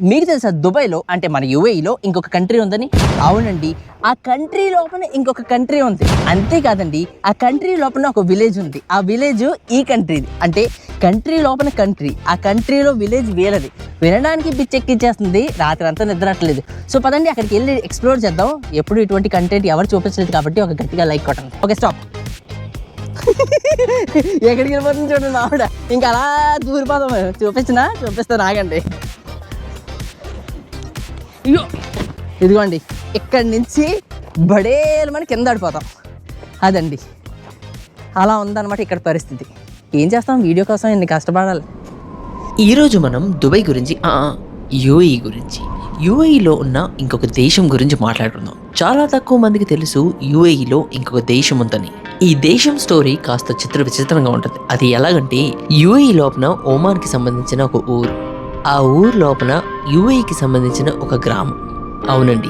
మీకు తెలుసా దుబాయ్లో అంటే మన యుఏఈలో ఇంకొక కంట్రీ ఉందని? అవునండి. ఆ కంట్రీ లోపల ఇంకొక కంట్రీ ఉంది. అంతేకాదండి ఆ కంట్రీ లోపల ఒక విలేజ్ ఉంది. ఆ విలేజ్ ఈ కంట్రీది. అంటే కంట్రీ లోపల కంట్రీ ఆ కంట్రీలో విలేజ్ వేరేది వినడానికి పిచ్చెక్కిచ్చేస్తుంది రాత్రి అంతా నిద్రట్లేదు సో పదండి అక్కడికి వెళ్ళి ఎక్స్ప్లోర్ చేద్దాం. ఎప్పుడు ఇటువంటి కంటెంట్ ఎవరు చూపించలేదు కాబట్టి ఒక గట్టిగా లైక్ కొట్టండి. Okay stop. ఎక్కడికి వెళ్ళిపోతుంది చూడండి ఆవిడ. ఇంకా అలా దూరిపోదాం. చూపించినా చూపిస్తాను ఆగండి అయ్యో. ఇదిగోండి ఇక్కడి నుంచి బడేలమని కింద పడిపోతాం అదండి. అలా ఉందన్నమాట ఇక్కడ పరిస్థితి. ఏం చేస్తాం? వీడియో కోసం ఇన్ని కష్టపడాలి. ఈరోజు మనం దుబాయ్ గురించి యూఏఈ గురించి యూఏఈలో ఉన్న ఇంకొక దేశం గురించి మాట్లాడుకుందాం. చాలా తక్కువ మందికి తెలుసు యూఏఈలో ఇంకొక దేశం ఉందని. ఈ దేశం స్టోరీ కాస్త చిత్ర విచిత్రంగా ఉంటుంది. అది ఎలాగంటే యూఏఈ లోపల ఓమాన్కి సంబంధించిన ఒక ఊరు. ఆ ఊరు లోపల యుఏఈకి సంబంధించిన ఒక గ్రామం. అవునండి.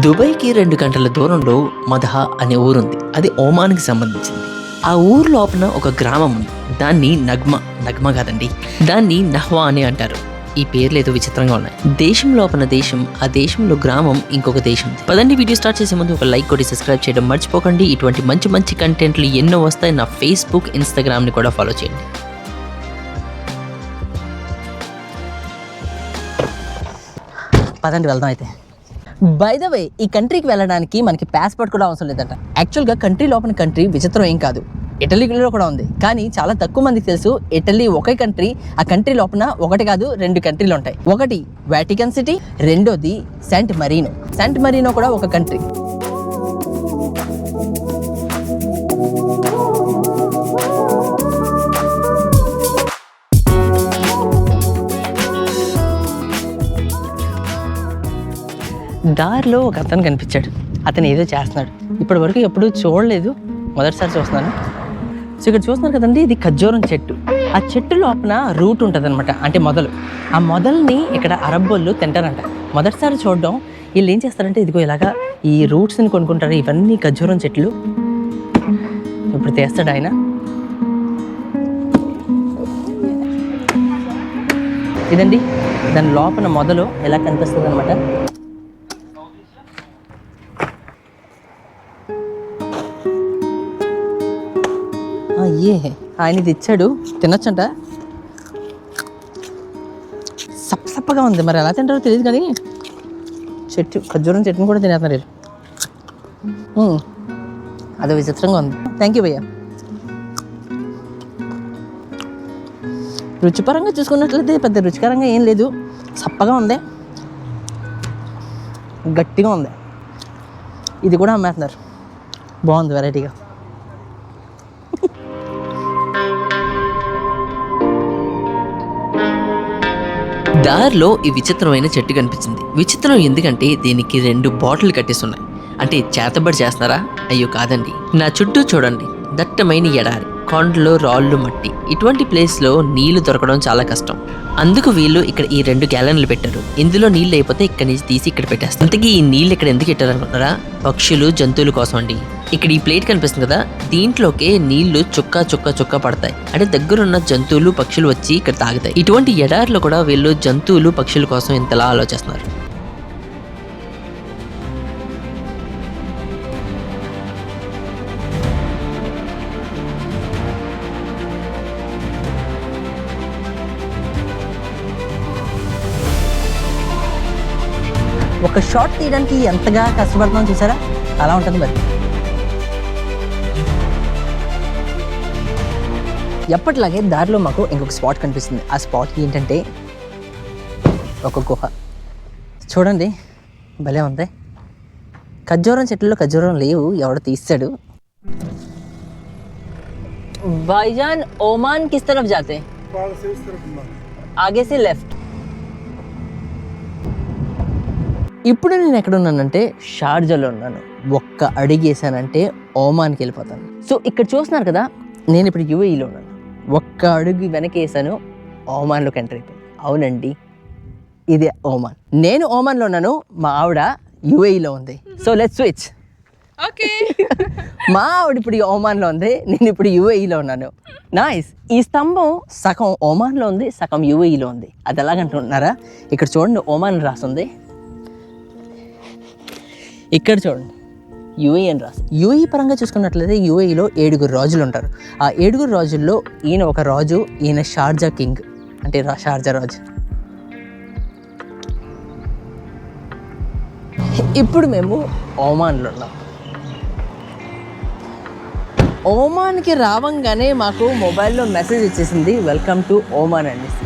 దుబాయ్కి రెండు గంటల దూరంలో మదహ అనే ఊరుంది. అది ఓమాన్కి సంబంధించింది. ఆ ఊరు లోపల ఒక గ్రామం ఉంది. దాన్ని నగ్మ నగ్మ కాదండి. దాన్ని నహ్వా అని అంటారు. ఈ పేర్లు ఏదో విచిత్రంగా ఉన్నాయి. దేశం లోపల దేశం ఆ దేశంలో గ్రామం ఇంకొక దేశం పదండి వీడియో స్టార్ట్ చేసే ముందు ఒక లైక్ కొట్టి సబ్స్క్రైబ్ చేయడం మర్చిపోకండి. ఇటువంటి మంచి మంచి కంటెంట్లు ఎన్నో వస్తాయి. నా ఫేస్బుక్ ఇన్స్టాగ్రామ్ని కూడా ఫాలో చేయండి. పదండి వెళ్దాం అయితే. బై ద వే ఈ కంట్రీకి వెళ్ళడానికి మనకి పాస్పోర్ట్ కూడా అవసరం లేదంట. యాక్చువల్గా కంట్రీ లోపల కంట్రీ విచిత్రం ఏం కాదు. ఇటలీలో కూడా ఉంది. కానీ చాలా తక్కువ మందికి తెలుసు ఇటలీ ఒకే కంట్రీ ఆ కంట్రీ లోపల ఒకటి కాదు రెండు కంట్రీలు ఉంటాయి. ఒకటి వాటికన్ సిటీ రెండోది సెంట్ మరీనో సెంట్ మరీనో కూడా ఒక కంట్రీ దారిలో ఒక అతను కనిపించాడు. అతను ఏదో చేస్తున్నాడు. ఇప్పటి వరకు ఎప్పుడు చూడలేదు. మొదటిసారి చూస్తున్నాను. సో ఇక్కడ చూస్తున్నారు కదండి ఇది ఖజ్జూరం చెట్టు. ఆ చెట్టు లోపల రూట్ ఉంటుంది అనమాట అంటే మొదలు. ఆ మొదల్ని ఇక్కడ అరబ్బొళ్ళు తింటారంట. మొదటిసారి చూడడం వీళ్ళు ఏం చేస్తారంటే ఇదిగో ఇలాగా ఈ రూట్స్ని కొనుక్కుంటారు. ఇవన్నీ ఖజ్జూరం చెట్లు. ఇప్పుడు తీస్తాడు ఆయన. ఇదండి. దాని లోపల మొదలు ఎలా కనిపిస్తుంది అనమాట ఆయన ఇది ఇచ్చాడు. తినొచ్చంట. సప్పసప్పగా ఉంది మరి. ఎలా తింటారో తెలియదు కానీ చెట్టు ఖర్జూరం చెట్టుని కూడా తినేస్తున్నారు వీళ్ళు. అదో విచిత్రంగా ఉంది. థ్యాంక్ యూ భయ్యా. రుచిపరంగా చూసుకున్నట్లయితే పెద్ద రుచికరంగా ఏం లేదు. సప్పగా ఉంది. గట్టిగా ఉంది. ఇది కూడా అమ్మేస్తున్నారు. బాగుంది వెరైటీగా దారిలో ఈ విచిత్రమైన చెట్టు కనిపించింది. విచిత్రం ఎందుకంటే దీనికి రెండు బాటిల్ కట్టేస్తున్నాయి అంటే చేతబడి చేస్తున్నారా? అయ్యో కాదండి. నా చుట్టూ చూడండి. దట్టమైన ఎడారి. కొండలు రాళ్ళు మట్టి. ఇటువంటి ప్లేస్లో నీళ్ళు దొరకడం చాలా కష్టం. అందుకు వీళ్ళు ఇక్కడ ఈ రెండు గ్యాలన్లు పెట్టారు. ఇందులో నీళ్ళు అయిపోతే ఇక్కడ నుంచి తీసి ఇక్కడ పెట్టేస్తారు. అంతకీ ఈ నీళ్ళు ఇక్కడ ఎందుకు పెట్టారు అనుకుంటారా పక్షులు జంతువుల కోసం అండి ఇక్కడ ఈ ప్లేట్ కనిపిస్తుంది కదా? దీంట్లోకే నీళ్ళు చుక్క చుక్క చుక్క పడతాయి. అంటే దగ్గరున్న జంతువులు పక్షులు వచ్చి ఇక్కడ తాగుతాయి. ఇటువంటి ఎడార్లు కూడా వీళ్ళు జంతువులు పక్షుల కోసం ఇంతలా ఆలోచిస్తున్నారు. ఒక షాట్ తీయడానికి ఎంతగా కష్టపడుతున్నాం చూసారా అలా ఉంటుంది మరి ఎప్పటిలాగే దారిలో మాకు ఇంకొక స్పాట్ కనిపిస్తుంది ఆ స్పాట్ ఏంటంటే ఒక గుహ చూడండి భలే ఉంది ఖజ్జూరం చెట్లలో ఖజ్జూరం లేవు ఎవడో తీస్తాడు भाईजान ओमान किस तरफ जाते हैं आगे से लेफ्ट ఇప్పుడు నేను ఎక్కడ ఉన్నానంటే షార్జాలో ఉన్నాను. ఒక్క అడుగు వేసానంటే ఓమాన్కి వెళ్ళిపోతాను. సో ఇక్కడ చూస్తున్నారు కదా నేను ఇప్పుడు యూఏఈలో ఉన్నాను. ఒక్క అడుగు వెనక వేసాను ఓమాన్లోకి ఎంటర్ అయిపోయింది అవునండి ఇదే ఓమాన్ నేను ఓమాన్లో ఉన్నాను మా ఆవిడ యూఏఈలో ఉంది. So let switch okay. మా ఆవిడ ఇప్పుడు ఈ ఒమాన్లో ఉంది నేను ఇప్పుడు యూఏఈలో ఉన్నాను. నైస్ ఈ స్తంభం సగం ఒమాన్లో ఉంది సగం యూఏఈలో ఉంది. అది ఎలాగంటున్నారా? ఇక్కడ చూడండి ఒమాన్ రాస్తుంది ఇక్కడ చూడండి. యూఏ అని రాసి యూఏ పరంగా చూసుకున్నట్లయితే యూఏఈలో ఏడుగురు రాజులు ఉంటారు. ఆ ఏడుగురు రాజుల్లో ఈయన ఒక రాజు ఈయన షార్జా కింగ్. అంటే షార్జా రాజు. ఇప్పుడు మేము ఓమాన్లో ఉన్నాం. ఓమాన్కి రావంగానే మాకు మొబైల్లో మెసేజ్ వచ్చేసింది వెల్కమ్ టు ఓమాన్ అనేసి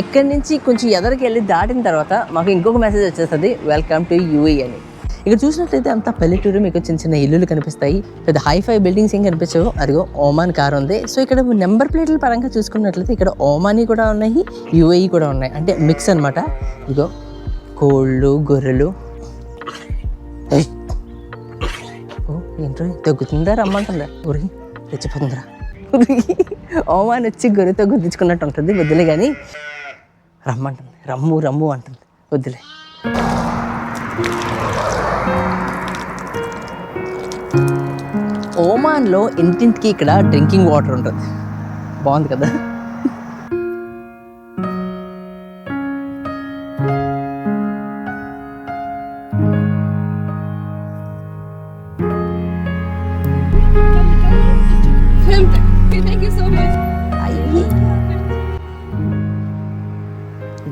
ఇక్కడి నుంచి కొంచెం ఎదరికి వెళ్ళి దాటిన తర్వాత మాకు ఇంకొక మెసేజ్ వచ్చేస్తుంది వెల్కమ్ టు యూఏ అని. ఇక్కడ చూసినట్లయితే అంతా పల్లెటూరు మీకు చిన్న చిన్న ఇల్లులు కనిపిస్తాయి. పెద్ద హైఫై బిల్డింగ్స్ ఏం కనిపించవు. అదిగో ఓమాన్ కార్ ఉంది. సో ఇక్కడ నెంబర్ ప్లేట్ల పరంగా చూసుకున్నట్లయితే ఇక్కడ ఓమానీ కూడా ఉన్నాయి యూఏఈ కూడా ఉన్నాయి. అంటే మిక్స్ అనమాట ఇదిగో కోళ్ళు గొర్రెలు. ఏయ్, ఓ తగ్గుతుందా? రమ్మంటుందా? ఉరి తెచ్చిపోతుందిరా. ఓమాన్ వచ్చి గొర్రెతో గుద్దించుకున్నట్టు ఉంటుంది వద్దులే కానీ రమ్మంటుంది. రమ్ము రమ్ము అంటుంది. వద్దులే. ఓమాన్లో ఇంటింటికి ఇక్కడ డ్రింకింగ్ వాటర్ ఉంటుంది. బాగుంది కదా?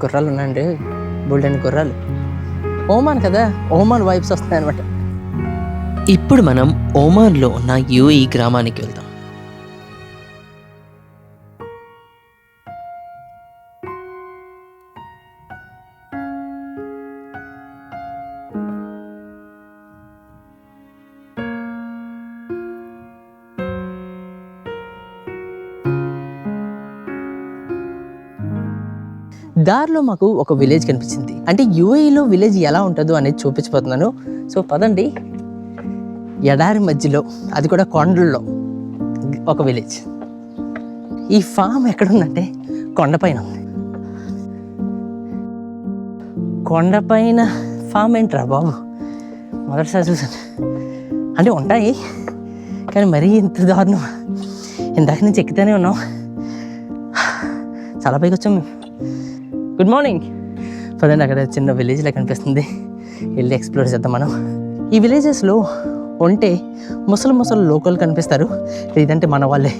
గుర్రాలు ఉన్నాయండి. బుల్డెన్ గుర్రాలు. ఓమాన్ కదా? ఓమాన్ వైబ్స్ వస్తున్నాయి అనమాట ఇప్పుడు మనం ఒమాన్లో ఉన్న యూఈ గ్రామానికి వెళ్దాం. దారిలో మాకు ఒక విలేజ్ కనిపించింది. అంటే యూఏఈలో విలేజ్ ఎలా ఉంటుందో అనేది చూపించబోతున్నాను. సో పదండి. ఎడారి మధ్యలో అది కూడా కొండల్లో ఒక విలేజ్ ఈ ఫామ్ ఎక్కడుందంటే కొండపైన ఉంది. కొండపైన ఫామ్ ఏంట్రా బాబు? మొదటిసారి చూసాను అంటే ఉంటాయి కానీ మరీ ఇంత దారుణం. ఇందాక నుంచి ఎక్కుతూనే ఉన్నాం. చాలా పైకి వచ్చాం మేము. గుడ్ మార్నింగ్ పదండి అక్కడ చిన్న విలేజ్ లా కనిపిస్తుంది. వెళ్ళి ఎక్స్ప్లోర్ చేద్దాం మనం. ఈ విలేజెస్లో ఉంటే ముసలి ముసలి లోకల్ కనిపిస్తారు. లేదంటే మన వాళ్ళే.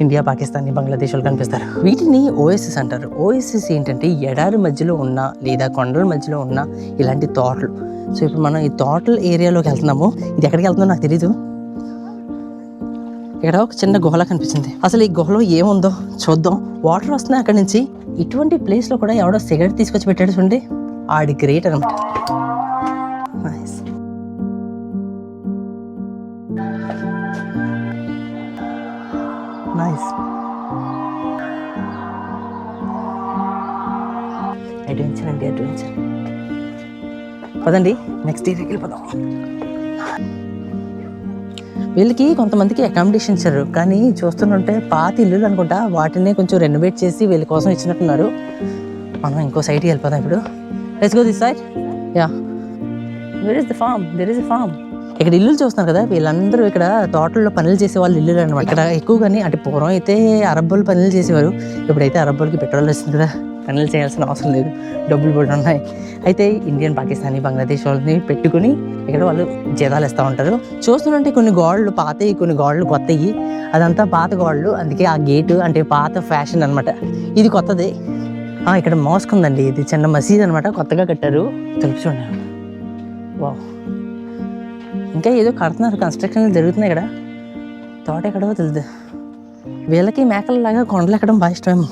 ఇండియా పాకిస్తాన్ బంగ్లాదేశ్ వాళ్ళు కనిపిస్తారు. వీటిని ఓఎస్ఎస్ అంటారు. ఓఎస్ఎస్ ఏంటంటే ఎడారి మధ్యలో ఉన్న లేదా కొండల మధ్యలో ఉన్న ఇలాంటి తోటలు. సో ఇప్పుడు మనం ఈ తోటల ఏరియాలోకి వెళ్తున్నాము. ఇది ఎక్కడికి వెళ్తుందో నాకు తెలీదు. ఇక్కడ ఒక చిన్న గుహల కనిపించింది. అసలు ఈ గుహలో ఏముందో చూద్దాం. వాటర్ వస్తున్నాయి అక్కడి నుంచి. ఇటువంటి ప్లేస్లో కూడా ఎవడో సిగరెట్ తీసుకొచ్చి పెట్టాడు చూడండి. ఆడి గ్రేట్ అనమాట అడ్వెంచర్ పదండి నెక్స్ట్ ఏరియాకి వెళ్ళిపోదాం. వీళ్ళకి కొంతమందికి అకామిడేషన్ ఇచ్చారు కానీ చూస్తుంటే పాత ఇల్లులు అనుకుంటా వాటినే కొంచెం రెనోవేట్ చేసి వీళ్ళ కోసం ఇచ్చినట్టున్నారు. మనం ఇంకో సైడ్కి వెళ్ళిపోదాం ఇప్పుడు. Let's go this side ya where is the farm there is the farm ఇక్కడ ఇల్లులు చూస్తున్నారు కదా వీళ్ళందరూ ఇక్కడ తోటల్లో పనులు చేసే వాళ్ళు ఇల్లులు అనమాట ఇక్కడ ఎక్కువగానే అంటే పూర్వం అయితే అరబ్బోలు పనులు చేసేవారు ఇప్పుడైతే అరబ్బోలకి పెట్రోల్ వస్తుంది కదా. పనులు చేయాల్సిన అవసరం లేదు. డబ్బులు కూడా ఉన్నాయి. అయితే ఇండియన్ పాకిస్తానీ బంగ్లాదేశ్ వాళ్ళని పెట్టుకుని ఇక్కడ వాళ్ళు జీతాలు ఇస్తూ ఉంటారు. చూస్తుంటే కొన్ని గోడలు పాతవి కొన్ని గోడలు కొత్తవి అదంతా పాత గోడలు. అందుకే ఆ గేటు అంటే పాత ఫ్యాషన్ అనమాట ఇది కొత్తది. ఇక్కడ మోస్క్ ఉందండి ఇది. చిన్న మసీద్ అనమాట కొత్తగా కట్టారు. తెలుపు చూడండి. వావ్. ఇంకా ఏదో కడుతున్నారు. కన్స్ట్రక్షన్ జరుగుతున్నాయి ఇక్కడ. తోట ఎక్కడో తెలియదు వీళ్ళకి మేకలలాగా కొండలు ఎక్కడం బాగా ఇష్టమేమో.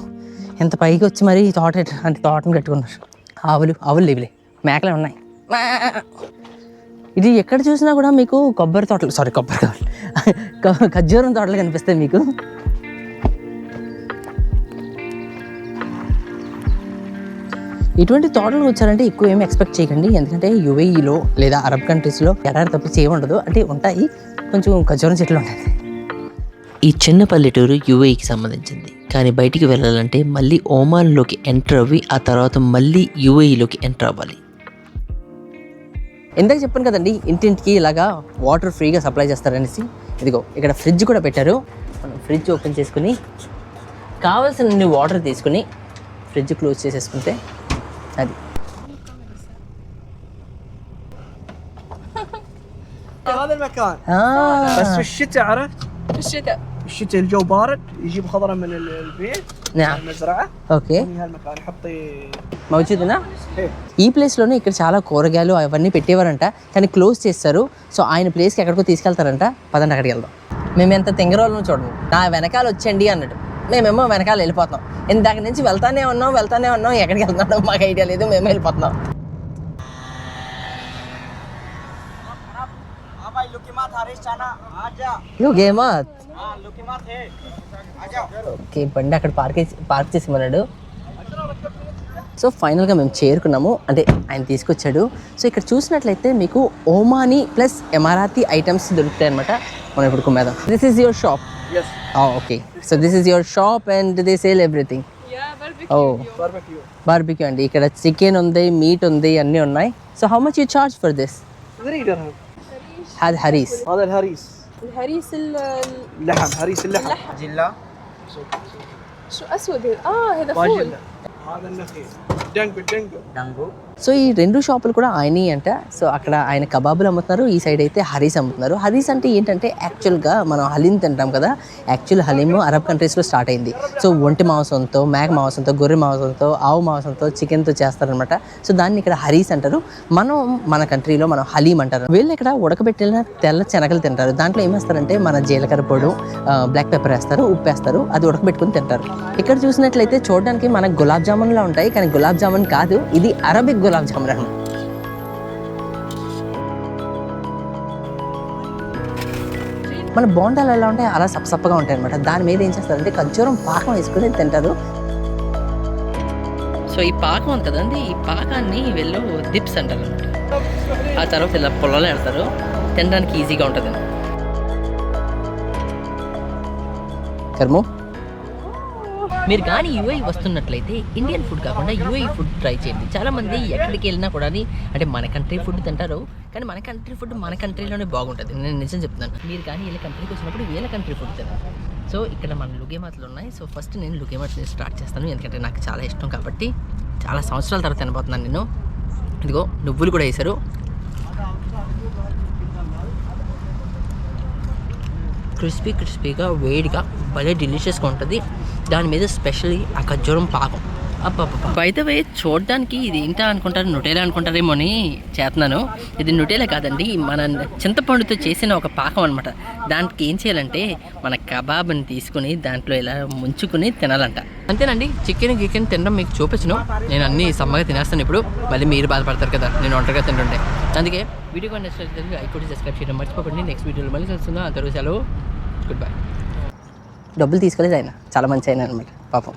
ఎంత పైకి వచ్చి మరి తోట అంటే తోటను కట్టుకున్నారు. ఆవులు ఆవులు లేవులే. మేకలే ఉన్నాయి. ఇది ఎక్కడ చూసినా కూడా మీకు కొబ్బరి తోటలు సారీ కొబ్బరి తోటలు ఖర్జూరం తోటలు కనిపిస్తాయి మీకు. ఇటువంటి తోటలు వచ్చారంటే ఎక్కువ ఏమి ఎక్స్పెక్ట్ చేయకండి. ఎందుకంటే యుఏఈలో లేదా అరబ్ కంట్రీస్లో ఎడారి తప్పించి ఏమి ఉండదు అంటే ఉంటాయి. కొంచెం ఖర్జూరం చెట్లు ఉంటాయి. ఈ చిన్న పల్లెటూరు యూఏఈకి సంబంధించింది. కానీ బయటికి వెళ్ళాలంటే మళ్ళీ ఒమాన్లోకి ఎంటర్ అవ్వి ఆ తర్వాత మళ్ళీ యూఏఈలోకి ఎంటర్ అవ్వాలి ఇందాక చెప్పాను కదండి ఇంటింటికి ఇలాగా వాటర్ ఫ్రీగా సప్లై చేస్తారనేసి ఇదిగో ఇక్కడ ఫ్రిడ్జ్ కూడా పెట్టారు మనం ఫ్రిడ్జ్ ఓపెన్ చేసుకుని కావాల్సిన వాటర్ తీసుకుని ఫ్రిడ్జ్ క్లోజ్ చేసేసుకుంటే అది هذا المكان ఆ, بس في الشتاء عرفت في الشتاء في الشتاء الجو بارد يجيب خضره من ال- البيت نعم. المزرعه ఓకే من هالمكان يحطي మౌజూదునా إيه. ఈ ప్లేస్లోనే ఇక్కడ చాలా కూరగాయలు అవన్నీ పెట్టేవారంట కానీ క్లోజ్ చేస్తారు సో ఆయన ప్లేస్కి ఎక్కడికో తీసుకెళ్తారంట పదండి అక్కడికి వెళ్దాం మేము ఎంత తింగరోళ్ళను చూడండి నా వెనకాల వచ్చండి అన్నట్టు మేమేమో వెనకాల వెళ్ళిపోతున్నాం ఇందాక నుంచి వెళ్తానే ఉన్నాం వెళ్తానే ఉన్నాం ఎక్కడికి వెళ్తున్నాడో మాకు ఐడియా లేదు మేము వెళ్ళిపోతున్నాం లుకేమాత్ ఓకే బండి అక్కడ పార్క్ పార్క్ చేసిమన్నాడు. సో ఫైనల్గా మేము చేరుకున్నాము. అంటే ఆయన తీసుకొచ్చాడు. సో ఇక్కడ చూసినట్లయితే మీకు ఓమాని ప్లస్ ఎమరాతి ఐటమ్స్ దొరుకుతాయి అనమాట మనం ఇప్పుడు కుమ్మేదాం this is your shop okay. So this is your shop and they sell everything o barbecue అండి. ఇక్కడ చికెన్ ఉంది మీట్ ఉంది అన్నీ ఉన్నాయి. So how much you charge for this هذا حريس هذا الهريس. الهريس اللحم هريس اللحم, جلا شو أسود؟ آه هذا فول. هذا النخيل. دنجو دنجو. دنجو. So ఈ రెండు షాపులు కూడా ఆయనవి అంట. సో అక్కడ ఆయన కబాబులు అమ్ముతున్నారు ఈ సైడ్ అయితే హరీస్ అమ్ముతున్నారు. హరీస్ అంటే ఏంటంటే యాక్చువల్గా మనం హలీం తింటాం కదా యాక్చువల్ హలీము అరబ్ కంట్రీస్లో స్టార్ట్ అయింది. సో ఒంటి మాంసంతో మేక మాంసంతో గొర్రె మాంసంతో ఆవు మాంసంతో చికెన్తో చేస్తారనమాట సో దాన్ని ఇక్కడ హరీస్ అంటారు. మనం మన కంట్రీలో మనం హలీం అంటారు. వీళ్ళు ఇక్కడ ఉడకబెట్టిన తెల్ల శనగలు తింటారు. దాంట్లో ఏమేస్తారంటే మన జీలకర్ర పొడి బ్లాక్ పెప్పర్ వేస్తారు ఉప్పు వేస్తారు అది ఉడకబెట్టుకుని తింటారు. ఇక్కడ చూసినట్లయితే చూడడానికి మనకు గులాబ్ జామున్లా ఉంటాయి. కానీ గులాబ్ జామున్ కాదు ఇది అరబిక్ జామున్ అన్నమాట మన బోండాలు ఎలా ఉంటాయి? అలా సప్పసప్పగా ఉంటాయి అనమాట దాని మీద ఏం చేస్తారంటే ఖర్జూరం పాకం వేసుకుని తింటారు. సో ఈ పాకం ఉంది కదండి ఈ పాకాన్ని వీళ్ళు దిప్స్ అంటారు అనమాట ఆ తర్వాత ఇలా పొలాలు పెడతారు తినడానికి ఈజీగా ఉంటుంది. కర్ము? మీరు కానీ యూఐ వస్తున్నట్లయితే ఇండియన్ ఫుడ్ కాకుండా యూఏ ఫుడ్ ట్రై చేయండి. చాలా మంది ఎక్కడికి వెళ్ళినా కూడా అంటే మన కంట్రీ ఫుడ్ తింటారు కానీ మన కంట్రీ ఫుడ్ మన కంట్రీలోనే బాగుంటుంది. నేను నిజం చెప్తున్నాను. మీరు కానీ వీళ్ళ కంట్రీకి వచ్చినప్పుడు వీళ్ళ కంట్రీ ఫుడ్ తినాలి సో ఇక్కడ మన లుగేమాతలు ఉన్నాయి. సో ఫస్ట్ నేను లుగేమాతని స్టార్ట్ చేస్తాను. ఎందుకంటే నాకు చాలా ఇష్టం కాబట్టి చాలా సంవత్సరాల తర్వాత తినబోతున్నాను నేను. ఇదిగో నువ్వులు కూడా వేశారు. క్రిస్పీ క్రిస్పీగా వేడిగా భలే డెలిషియస్గా ఉంటుంది. దాని మీద స్పెషల్లీ ఆ ఖర్జూరం పాకం. బయటవే చూడడానికి ఇది ఏంటా అనుకుంటారు నుటేలా అనుకుంటారేమో అని చేస్తున్నాను. ఇది నుటేలా కాదండి మన చింతపండుతో చేసిన ఒక పాకం అనమాట దానికి ఏం చేయాలంటే మన కబాబ్ని తీసుకుని దాంట్లో ఇలా ముంచుకుని తినాలంట. అంతేనండి చికెన్ గికెన్ తినడం మీకు చూపించను. నేను అన్ని సమ్మగా తినేస్తాను ఇప్పుడు. మళ్ళీ మీరు బాధపడతారు కదా నేను ఒంటరిగా తింటుంటే. అందుకే వీడియో కానీ నచ్చినట్లయితే కూడా సబ్స్క్రైబ్ చేయడం మర్చిపోకండి. నెక్స్ట్ వీడియోలో మళ్ళీ కలుస్తుందా అందరూ సెలవు. గుడ్ బై డబ్బులు తీసుకోలేదు ఆయన చాలా మంచి అయినా అనమాట పాపం.